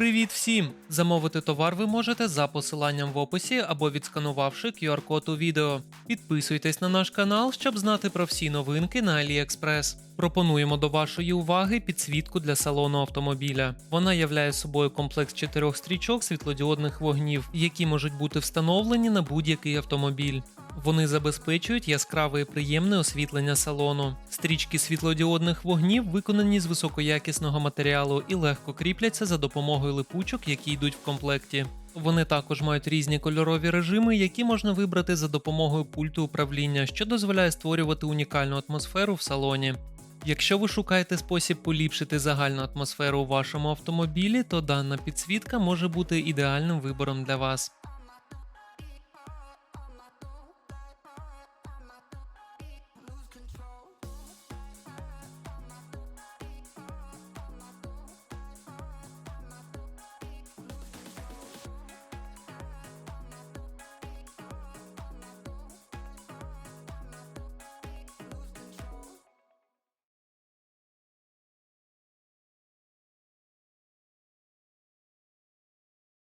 Привіт всім! Замовити товар ви можете за посиланням в описі або відсканувавши QR-код у відео. Підписуйтесь на наш канал, щоб знати про всі новинки на AliExpress. Пропонуємо до вашої уваги підсвітку для салону автомобіля. Вона являє собою комплекс чотирьох стрічок світлодіодних вогнів, які можуть бути встановлені на будь-який автомобіль. Вони забезпечують яскраве і приємне освітлення салону. Стрічки світлодіодних вогнів виконані з високоякісного матеріалу і легко кріпляться за допомогою липучок, які йдуть в комплекті. Вони також мають різні кольорові режими, які можна вибрати за допомогою пульту управління, що дозволяє створювати унікальну атмосферу в салоні. Якщо ви шукаєте спосіб поліпшити загальну атмосферу у вашому автомобілі, то дана підсвітка може бути ідеальним вибором для вас.